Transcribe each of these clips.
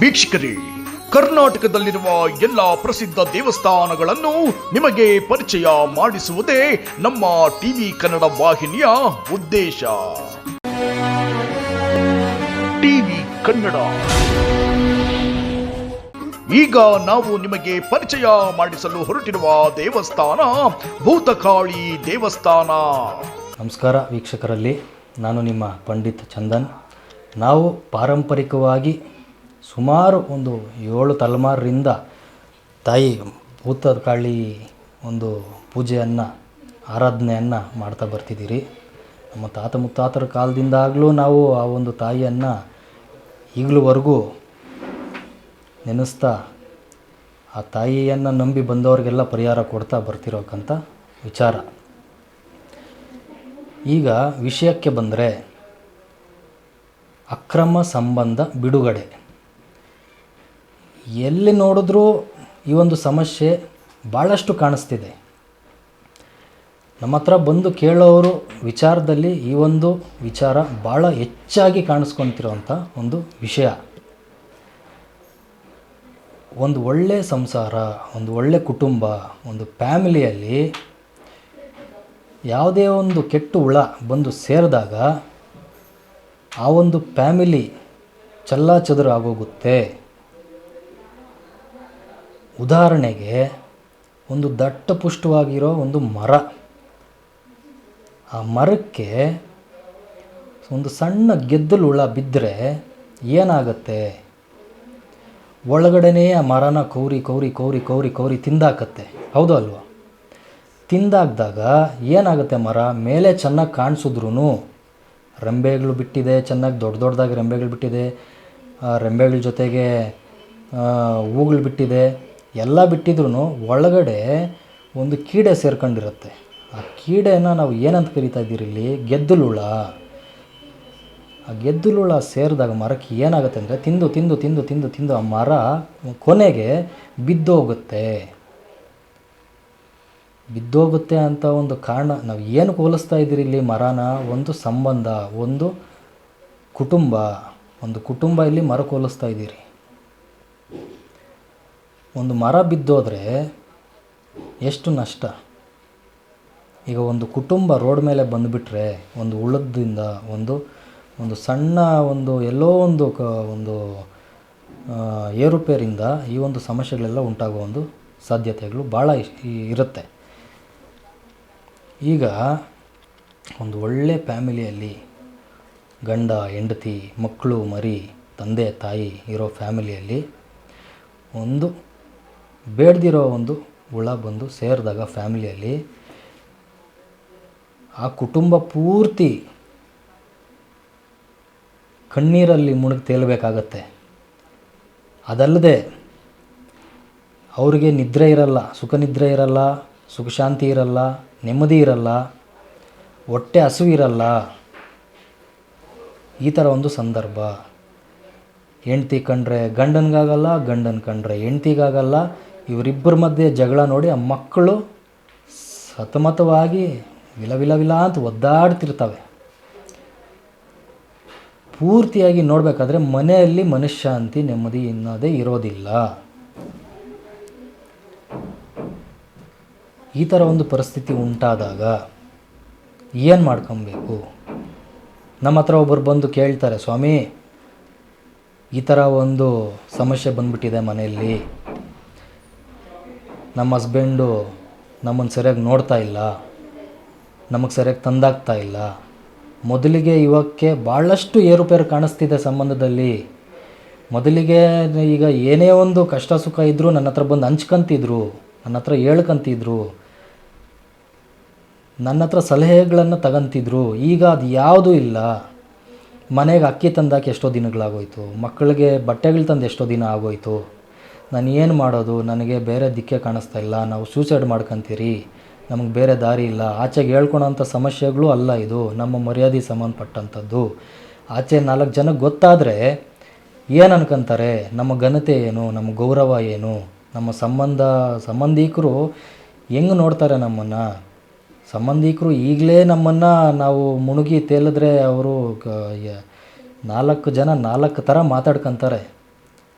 ವೀಕ್ಷಕರೇ, ಕರ್ನಾಟಕದಲ್ಲಿರುವ ಎಲ್ಲ ಪ್ರಸಿದ್ಧ ದೇವಸ್ಥಾನಗಳನ್ನು ನಿಮಗೆ ಪರಿಚಯ ಮಾಡಿಸುವುದೇ ನಮ್ಮ ಟಿವಿ ಕನ್ನಡ ವಾಹಿನಿಯ ಉದ್ದೇಶ. ಟಿವಿ ಕನ್ನಡ. ಈಗ ನಾವು ನಿಮಗೆ ಪರಿಚಯ ಮಾಡಿಸಲು ಹೊರಟಿರುವ ದೇವಸ್ಥಾನ ಭೂತಕಾಳಿ ದೇವಸ್ಥಾನ. ನಮಸ್ಕಾರ ವೀಕ್ಷಕರಲ್ಲಿ, ನಾನು ನಿಮ್ಮ ಪಂಡಿತ್ ಚಂದನ್. ನಾವು ಪಾರಂಪರಿಕವಾಗಿ ಸುಮಾರು ಒಂದು ಏಳು ತಲೆಮಾರರಿಂದ ತಾಯಿ ಭೂತಕಾಳಿ ಒಂದು ಪೂಜೆಯನ್ನು, ಆರಾಧನೆಯನ್ನು ಮಾಡ್ತಾ ಬರ್ತಿದ್ದೀರಿ. ನಮ್ಮ ತಾತ ಮುತ್ತಾತರ ಕಾಲದಿಂದಾಗಲೂ ನಾವು ಆ ಒಂದು ತಾಯಿಯನ್ನು ಈಗಲೂವರೆಗೂ ನೆನೆಸ್ತಾ ಆ ತಾಯಿಯನ್ನು ನಂಬಿ ಬಂದವರಿಗೆಲ್ಲ ಪರಿಹಾರ ಕೊಡ್ತಾ ಬರ್ತಿರೋಕ್ಕಂಥ ವಿಚಾರ. ಈಗ ವಿಷಯಕ್ಕೆ ಬಂದರೆ ಅಕ್ರಮ ಸಂಬಂಧ ಬಿಡುಗಡೆ. ಎಲ್ಲಿ ನೋಡಿದ್ರೂ ಈ ಒಂದು ಸಮಸ್ಯೆ ಭಾಳಷ್ಟು ಕಾಣಿಸ್ತಿದೆ. ನಮ್ಮ ಹತ್ರ ಬಂದು ಕೇಳೋರು ವಿಚಾರದಲ್ಲಿ ಈ ಒಂದು ವಿಚಾರ ಭಾಳ ಹೆಚ್ಚಾಗಿ ಕಾಣಿಸ್ಕೊತಿರುವಂಥ ಒಂದು ವಿಷಯ. ಒಂದು ಒಳ್ಳೆ ಸಂಸಾರ, ಒಂದು ಒಳ್ಳೆ ಕುಟುಂಬ, ಒಂದು ಫ್ಯಾಮಿಲಿಯಲ್ಲಿ ಯಾವುದೇ ಒಂದು ಕೆಟ್ಟು ಹುಳ ಬಂದು ಸೇರಿದಾಗ ಆ ಒಂದು ಫ್ಯಾಮಿಲಿ ಚಲ್ಲಾಚದುರು ಆಗೋಗುತ್ತೆ ಉದಾಹರಣೆಗೆ ಒಂದು ದಟ್ಟ ಪುಷ್ಟವಾಗಿರೋ ಒಂದು ಮರ. ಆ ಮರಕ್ಕೆ ಒಂದು ಸಣ್ಣ ಗೆದ್ದಲು ಹುಳ ಬಿದ್ದರೆ ಏನಾಗುತ್ತೆ? ಒಳಗಡೆನೇ ಆ ಮರನ ಕೌರಿ ಕೌರಿ ಕೌರಿ ಕೌರಿ ಕೌರಿ ತಿಂದಾಕತ್ತೆ. ಹೌದು ಅಲ್ವಾ? ತಿಂದಾಕ್ದಾಗ ಏನಾಗುತ್ತೆ ಮರ? ಮೇಲೆ ಚೆನ್ನಾಗಿ ಕಾಣಿಸಿದ್ರೂ ರೆಂಬೆಗಳು ಬಿಟ್ಟಿದೆ, ಚೆನ್ನಾಗಿ ದೊಡ್ಡ ದೊಡ್ಡದಾಗಿ ರೆಂಬೆಗಳು ಬಿಟ್ಟಿದೆ. ಆ ರೆಂಬೆಗಳ ಜೊತೆಗೆ ಹೂಗಳು ಬಿಟ್ಟಿದೆ. ಎಲ್ಲ ಬಿಟ್ಟಿದ್ರೂ ಒಳಗಡೆ ಒಂದು ಕೀಡೆ ಸೇರ್ಕೊಂಡಿರುತ್ತೆ. ಆ ಕೀಡೆನ ನಾವು ಏನಂತ ಕರಿತಾ ಇದ್ದೀರಿ ಇಲ್ಲಿ? ಗೆದ್ದಲುಳ. ಆ ಗೆದ್ದಲುಳ ಸೇರಿದಾಗ ಮರಕ್ಕೆ ಏನಾಗುತ್ತೆ ಅಂದರೆ ತಿಂದು ತಿಂದು ತಿಂದು ತಿಂದು ತಿಂದು ಆ ಮರ ಕೊನೆಗೆ ಬಿದ್ದೋಗುತ್ತೆ. ಬಿದ್ದೋಗುತ್ತೆ ಅಂತ ಒಂದು ಕಾರಣ ನಾವು ಏನು ಹೋಲಿಸ್ತಾ ಇದ್ದೀರಿ ಇಲ್ಲಿ ಮರನ? ಒಂದು ಸಂಬಂಧ, ಒಂದು ಕುಟುಂಬ. ಒಂದು ಕುಟುಂಬ ಇಲ್ಲಿ ಮರ ಹೋಲಿಸ್ತಾ ಇದ್ದೀರಿ. ಒಂದು ಮರ ಬಿದ್ದೋದ್ರೆ ಎಷ್ಟು ನಷ್ಟ? ಈಗ ಒಂದು ಕುಟುಂಬ ರೋಡ್ ಮೇಲೆ ಬಂದುಬಿಟ್ರೆ ಒಂದು ಉಳದಿಂದ ಒಂದು ಒಂದು ಸಣ್ಣ ಒಂದು ಎಲ್ಲೋ ಒಂದು ಕ, ಒಂದು ಏರುಪೇರಿಂದ ಈ ಒಂದು ಸಮಸ್ಯೆಗಳೆಲ್ಲ ಉಂಟಾಗುವ ಒಂದು ಸಾಧ್ಯತೆಗಳು ಭಾಳ ಇರುತ್ತೆ. ಈಗ ಒಂದು ಒಳ್ಳೆ ಫ್ಯಾಮಿಲಿಯಲ್ಲಿ ಗಂಡ, ಹೆಂಡತಿ, ಮಕ್ಕಳು, ಮರಿ, ತಂದೆ, ತಾಯಿ ಇರೋ ಫ್ಯಾಮಿಲಿಯಲ್ಲಿ ಒಂದು ಬೇಡದಿರೋ ಒಂದು ಹುಳ ಬಂದು ಸೇರಿದಾಗ ಫ್ಯಾಮಿಲಿಯಲ್ಲಿ ಆ ಕುಟುಂಬ ಪೂರ್ತಿ ಕಣ್ಣೀರಲ್ಲಿ ಮುಳುಗಿ ತೇಲಬೇಕಾಗತ್ತೆ. ಅದಲ್ಲದೆ ಅವರಿಗೆ ನಿದ್ರೆ ಇರಲ್ಲ, ಸುಖ ನಿದ್ರೆ ಇರಲ್ಲ ಸುಖಶಾಂತಿ ಇರಲ್ಲ, ನೆಮ್ಮದಿ ಇರಲ್ಲ, ಹೊಟ್ಟೆ ಹಸಿವು ಇರಲ್ಲ. ಈ ಥರ ಒಂದು ಸಂದರ್ಭ. ಹೆಂಡ್ತಿ ಕಂಡ್ರೆ ಗಂಡನಿಗಾಗಲ್ಲ, ಗಂಡನ ಕಂಡ್ರೆ ಹೆಂಡ್ತಿಗಾಗಲ್ಲ. ಇವರಿಬ್ಬರ ಮಧ್ಯೆ ಜಗಳ ನೋಡಿ ಆ ಮಕ್ಕಳು ಸತಮತವಾಗಿ ವಿಲ ವಿಲ ವಿಲ ಅಂತ ಒದ್ದಾಡ್ತಿರ್ತವೆ. ಪೂರ್ತಿಯಾಗಿ ನೋಡಬೇಕಾದ್ರೆ ಮನೆಯಲ್ಲಿ ಮನಃಶಾಂತಿ ನೆಮ್ಮದಿ ಇನ್ನೋದೇ ಇರೋದಿಲ್ಲ. ಈ ಥರ ಒಂದು ಪರಿಸ್ಥಿತಿ ಉಂಟಾದಾಗ ಏನು ಮಾಡ್ಕೊಬೇಕು? ನಮ್ಮ ಹತ್ರ ಒಬ್ಬರು ಬಂದು ಕೇಳ್ತಾರೆ, ಸ್ವಾಮಿ, ಈ ಥರ ಒಂದು ಸಮಸ್ಯೆ ಬಂದ್ಬಿಟ್ಟಿದೆ ಮನೆಯಲ್ಲಿ. ನಮ್ಮ ಹಸ್ಬೆಂಡು ನಮ್ಮನ್ನು ಸರಿಯಾಗಿ ನೋಡ್ತಾ ಇಲ್ಲ, ನಮಗೆ ಸರಿಯಾಗಿ ತಂದಾಗ್ತಾ ಇಲ್ಲ. ಮೊದಲಿಗೆ ಇವಕ್ಕೆ ಭಾಳಷ್ಟು ಏರುಪೇರು ಕಾಣಿಸ್ತಿದೆ ಸಂಬಂಧದಲ್ಲಿ. ಮೊದಲಿಗೆ ಈಗ ಏನೇ ಒಂದು ಕಷ್ಟ ಸುಖ ಇದ್ದರೂ ನನ್ನ ಹತ್ರ ಬಂದು ಹಂಚ್ಕೊಂತಿದ್ರು, ನನ್ನ ಹತ್ರ ಹೇಳ್ಕೊಂತಿದ್ರು, ನನ್ನ ಹತ್ರ ಸಲಹೆಗಳನ್ನು ತಗಂತಿದ್ರು. ಈಗ ಅದು ಯಾವುದೂ ಇಲ್ಲ. ಮನೆಗೆ ಅಕ್ಕಿ ತಂದಾಕೆ ಎಷ್ಟೋ ದಿನಗಳಾಗೋಯ್ತು, ಮಕ್ಕಳಿಗೆ ಬಟ್ಟೆಗಳು ತಂದು ಎಷ್ಟೋ ದಿನ ಆಗೋಯ್ತು. ನಾನು ಏನು ಮಾಡೋದು? ನನಗೆ ಬೇರೆ ದಿಕ್ಕೆ ಕಾಣಿಸ್ತಾ ಇಲ್ಲ. ನಾವು ಸೂಸೈಡ್ ಮಾಡ್ಕೊತೀರಿ. ನಮಗೆ ಬೇರೆ ದಾರಿ ಇಲ್ಲ. ಆಚೆಗೆ ಹೇಳ್ಕೊಳೋಂಥ ಸಮಸ್ಯೆಗಳು ಅಲ್ಲ ಇದು. ನಮ್ಮ ಮರ್ಯಾದೆ ಸಂಬಂಧಪಟ್ಟಂಥದ್ದು. ಆಚೆ ನಾಲ್ಕು ಜನಕ್ಕೆ ಗೊತ್ತಾದರೆ ಏನು ಅನ್ಕೊಂತಾರೆ? ನಮ್ಮ ಘನತೆ ಏನು? ನಮ್ಮ ಗೌರವ ಏನು? ನಮ್ಮ ಸಂಬಂಧ, ಸಂಬಂಧಿಕರು ಹೆಂಗೆ ನೋಡ್ತಾರೆ ನಮ್ಮನ್ನು? ಸಂಬಂಧಿಕರು ಈಗಲೇ ನಮ್ಮನ್ನು ನಾವು ಮುಳುಗಿ ತೇಲಿದ್ರೆ ಅವರು ನಾಲ್ಕು ಜನ ನಾಲ್ಕು ಥರ ಮಾತಾಡ್ಕೊತಾರೆ.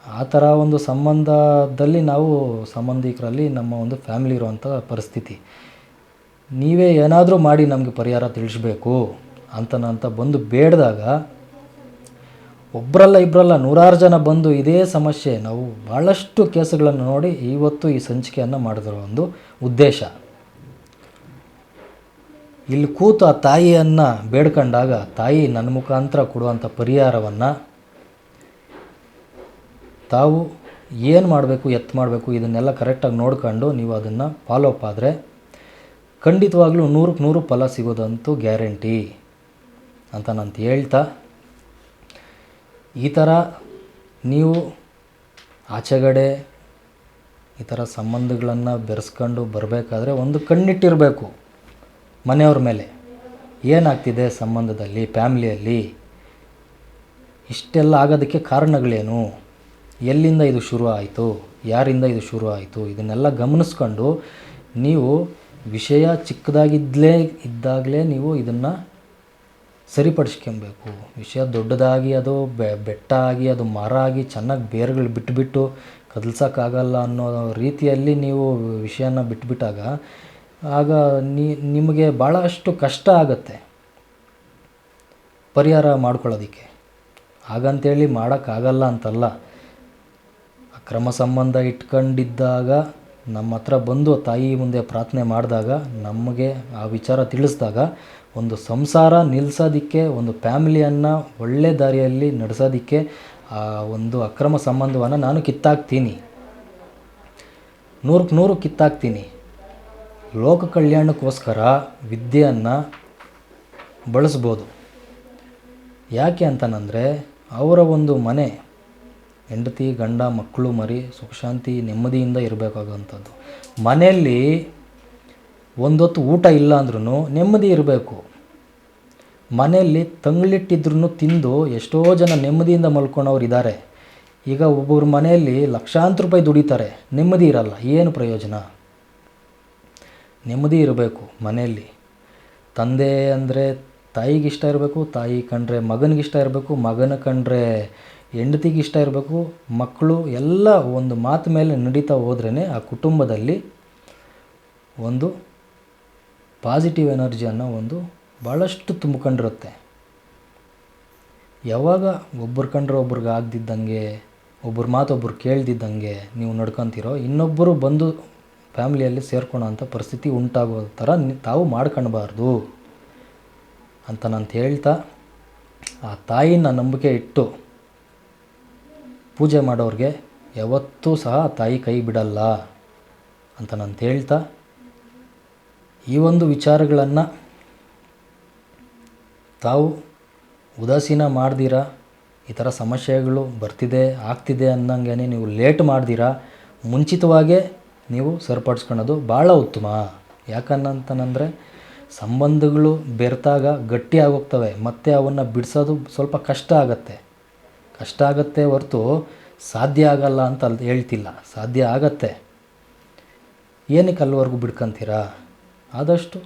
ಆ ಥರ ಒಂದು ಸಂಬಂಧದಲ್ಲಿ ನಾವು ಸಂಬಂಧಿಕರಲ್ಲಿ ನಮ್ಮ ಒಂದು ಫ್ಯಾಮಿಲಿ ಇರುವಂಥ ಪರಿಸ್ಥಿತಿ. ನೀವೇ ಏನಾದರೂ ಮಾಡಿ ನಮಗೆ ಪರಿಹಾರ ತಿಳಿಸ್ಬೇಕು ಅಂತನಂತ ಬಂದು ಬೇಡಿದಾಗ ಒಬ್ಬರಲ್ಲ ಇಬ್ಬರಲ್ಲ ನೂರಾರು ಜನ ಬಂದು ಇದೇ ಸಮಸ್ಯೆ, ನಾವು ಭಾಳಷ್ಟು ಕೇಸುಗಳನ್ನು ನೋಡಿ ಇವತ್ತು ಈ ಸಂಚಿಕೆಯನ್ನು ಮಾಡಿದ್ರ ಒಂದು ಉದ್ದೇಶ. ಇಲ್ಲಿ ಕೂತು ಆ ತಾಯಿಯನ್ನು ಬೇಡ್ಕೊಂಡಾಗ ತಾಯಿ ನನ್ನ ಮುಖಾಂತರ ಕೊಡುವಂಥ ಪರಿಹಾರವನ್ನು ತಾವು ಏನು ಮಾಡಬೇಕು ಎತ್ತು ಮಾಡಬೇಕು, ಇದನ್ನೆಲ್ಲ ಕರೆಕ್ಟಾಗಿ ನೋಡ್ಕೊಂಡು ನೀವು ಅದನ್ನು ಫಾಲೋ ಅಪ್ ಆದರೆ ಖಂಡಿತವಾಗ್ಲೂ ನೂರಕ್ಕೆ ನೂರು ಫಲ ಸಿಗೋದಂತೂ ಗ್ಯಾರಂಟಿ ಅಂತ ನಾನು ಹೇಳ್ತಾ, ಈ ಥರ ನೀವು ಆಚೆಗಡೆ ಈ ಥರ ಸಂಬಂಧಗಳನ್ನು ಬೆರೆಸ್ಕೊಂಡು ಬರಬೇಕಾದ್ರೆ ಒಂದು ಕಣ್ಣಿಟ್ಟಿರಬೇಕು ಮನೆಯವ್ರ ಮೇಲೆ. ಏನಾಗ್ತಿದೆ ಸಂಬಂಧದಲ್ಲಿ, ಫ್ಯಾಮ್ಲಿಯಲ್ಲಿ? ಇಷ್ಟೆಲ್ಲ ಆಗೋದಕ್ಕೆ ಕಾರಣಗಳೇನು? ಎಲ್ಲಿಂದ ಇದು ಶುರು ಆಯಿತು? ಯಾರಿಂದ ಇದು ಶುರು ಆಯಿತು? ಇದನ್ನೆಲ್ಲ ಗಮನಿಸ್ಕೊಂಡು ನೀವು ವಿಷಯ ಚಿಕ್ಕದಾಗಿದ್ದಲೇ ಇದ್ದಾಗಲೇ ನೀವು ಇದನ್ನು ಸರಿಪಡಿಸ್ಕೊಬೇಕು. ವಿಷಯ ದೊಡ್ಡದಾಗಿ ಅದು ಬೆಟ್ಟ ಆಗಿ, ಅದು ಮರ ಆಗಿ, ಚೆನ್ನಾಗಿ ಬೇರುಗಳು ಬಿಟ್ಟುಬಿಟ್ಟು ಕದಲ್ಸೋಕ್ಕಾಗಲ್ಲ ಅನ್ನೋ ರೀತಿಯಲ್ಲಿ ನೀವು ವಿಷಯನ ಬಿಟ್ಬಿಟ್ಟಾಗ, ಆಗ ನಿಮಗೆ ಭಾಳಷ್ಟು ಕಷ್ಟ ಆಗುತ್ತೆ ಪರಿಹಾರ ಮಾಡ್ಕೊಳ್ಳೋದಕ್ಕೆ. ಹಾಗಂತೇಳಿ ಮಾಡೋಕ್ಕಾಗಲ್ಲ ಅಂತಲ್ಲ. ಅಕ್ರಮ ಸಂಬಂಧ ಇಟ್ಕೊಂಡಿದ್ದಾಗ ನಮ್ಮ ಹತ್ರ ಬಂದು ತಾಯಿ ಮುಂದೆ ಪ್ರಾರ್ಥನೆ ಮಾಡಿದಾಗ ನಮಗೆ ಆ ವಿಚಾರ ತಿಳಿಸಿದಾಗ ಒಂದು ಸಂಸಾರ ನಿಲ್ಲಿಸೋದಕ್ಕೆ ಒಂದು ಫ್ಯಾಮಿಲಿಯನ್ನು ಒಳ್ಳೆ ದಾರಿಯಲ್ಲಿ ನಡೆಸೋದಕ್ಕೆ ಆ ಒಂದು ಅಕ್ರಮ ಸಂಬಂಧವನ್ನು ನಾನು ಕಿತ್ತಾಕ್ತೀನಿ. ನೂರಕ್ಕೆ ನೂರು ಕಿತ್ತಾಕ್ತೀನಿ. ಲೋಕ ಕಲ್ಯಾಣಕ್ಕೋಸ್ಕರ ವಿದ್ಯೆಯನ್ನು ಬಳಸ್ಬೋದು. ಯಾಕೆ ಅಂತಾನಂದರೆ ಅವರ ಒಂದು ಮನೆ ಹೆಂಡತಿ, ಗಂಡ, ಮಕ್ಕಳು ಮರಿ ಸುಖಶಾಂತಿ, ನೆಮ್ಮದಿಯಿಂದ ಇರಬೇಕಾಗುವಂಥದ್ದು ಮನೆಯಲ್ಲಿ ಒಂದೊತ್ತು ಊಟ ಇಲ್ಲ ಅಂದ್ರೂ ನೆಮ್ಮದಿ ಇರಬೇಕು. ಮನೆಯಲ್ಲಿ ತಂಗ್ಳಿಟ್ಟಿದ್ರೂ ತಿಂದು ಎಷ್ಟೋ ಜನ ನೆಮ್ಮದಿಯಿಂದ ಮಲ್ಕೊಳೋರು ಇದ್ದಾರೆ ಈಗ ಒಬ್ಬೊಬ್ಬರು ಮನೆಯಲ್ಲಿ ಲಕ್ಷಾಂತರ ರೂಪಾಯಿ ದುಡಿತಾರೆ. ನೆಮ್ಮದಿ ಇರಲ್ಲ, ಏನು ಪ್ರಯೋಜನ? ನೆಮ್ಮದಿ ಇರಬೇಕು ಮನೆಯಲ್ಲಿ. ತಂದೆ ಅಂದರೆ ತಾಯಿಗೆ ಇಷ್ಟ ಇರಬೇಕು, ತಾಯಿ ಕಂಡ್ರೆ ಮಗನಿಗೆ ಇಷ್ಟ ಇರಬೇಕು, ಮಗನ ಕಂಡ್ರೆ ಹೆಂಡತಿಗೆ ಇಷ್ಟ ಇರಬೇಕು, ಮಕ್ಕಳು ಎಲ್ಲ ಒಂದು ಮಾತು ಮೇಲೆ ನಡೀತಾ ಹೋದ್ರೇ ಆ ಕುಟುಂಬದಲ್ಲಿ ಒಂದು ಪಾಸಿಟಿವ್ ಎನರ್ಜಿ ಅನ್ನೋ ಒಂದು ಭಾಳಷ್ಟು ತುಂಬ್ಕೊಂಡಿರುತ್ತೆ. ಯಾವಾಗ ಒಬ್ಬರು ಕಂಡ್ರೆ ಒಬ್ರಿಗೆ ಆಗದಿದ್ದಂಗೆ ಒಬ್ಬರು ಮಾತು ಒಬ್ರು ಕೇಳ್ದಿದ್ದಂಗೆ ನೀವು ನಡ್ಕೊತೀರೋ ಇನ್ನೊಬ್ಬರು ಬಂದು ಫ್ಯಾಮಿಲಿಯಲ್ಲಿ ಸೇರ್ಕೊಳ್ಳೋ ಅಂಥ ಪರಿಸ್ಥಿತಿ ಉಂಟಾಗೋ ಥರ ತಾವು ಮಾಡ್ಕೊಳ್ಬಾರ್ದು ಅಂತ ನಾನು ಹೇಳ್ತಾ, ಆ ತಾಯಿನ ನಂಬಿಕೆ ಇಟ್ಟು ಪೂಜೆ ಮಾಡೋರಿಗೆ ಯಾವತ್ತೂ ಸಹ ತಾಯಿ ಕೈ ಬಿಡಲ್ಲ ಅಂತ ನಾನು ಹೇಳ್ತಾ, ಈ ಒಂದು ವಿಚಾರಗಳನ್ನು ತಾವು ಉದಾಸೀನ ಮಾಡ್ದಿರ? ಈ ಥರ ಸಮಸ್ಯೆಗಳು ಬರ್ತಿದೆ, ಆಗ್ತಿದೆ ಅನ್ನಂಗೆ ನೀವು ಲೇಟ್ ಮಾಡ್ದಿರ? ಮುಂಚಿತವಾಗೇ ನೀವು ಸರಿಪಡಿಸ್ಕೊಳ್ಳೋದು ಭಾಳ ಉತ್ತಮ. ಯಾಕನ್ನಂತಂದರೆ ಸಂಬಂಧಗಳು ಬೆರೆತಾಗ ಗಟ್ಟಿಯಾಗೋಗ್ತವೆ ಮತ್ತು ಅವನ್ನು ಬಿಡಿಸೋದು ಸ್ವಲ್ಪ ಕಷ್ಟ ಆಗತ್ತೆ. ಕಷ್ಟ ಆಗತ್ತೆ ಹೊರತು ಸಾಧ್ಯ ಆಗಲ್ಲ ಅಂತ ಅಲ್ಲಿ ಹೇಳ್ತಿಲ್ಲ. ಸಾಧ್ಯ ಆಗತ್ತೆ. ಏನಕ್ಕೆ ಅಲ್ಲಿವರೆಗೂ ಬಿಡ್ಕಂತೀರಾ? ಆದಷ್ಟು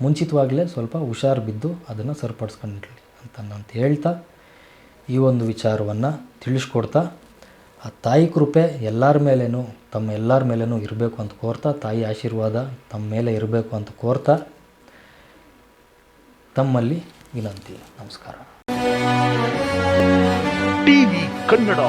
ಮುಂಚಿತವಾಗಲೇ ಸ್ವಲ್ಪ ಹುಷಾರು ಬಿದ್ದು ಅದನ್ನು ಸರಿಪಡಿಸ್ಕೊಂಡಿರಲಿ ಅಂತ ನಾನು ಹೇಳ್ತಾ ಈ ಒಂದು ವಿಚಾರವನ್ನು ತಿಳಿಸ್ಕೊಡ್ತಾ, ಆ ತಾಯಿ ಕೃಪೆ ಎಲ್ಲರ ಮೇಲೇನೂ, ತಮ್ಮ ಎಲ್ಲರ ಮೇಲೇನೂ ಇರಬೇಕು ಅಂತ ಕೋರ್ತಾ, ತಾಯಿ ಆಶೀರ್ವಾದ ತಮ್ಮ ಮೇಲೆ ಇರಬೇಕು ಅಂತ ಕೋರ್ತಾ, ತಮ್ಮಲ್ಲಿ ವಿನಂತಿ. ನಮಸ್ಕಾರ. ಟಿವಿ ಕನ್ನಡ.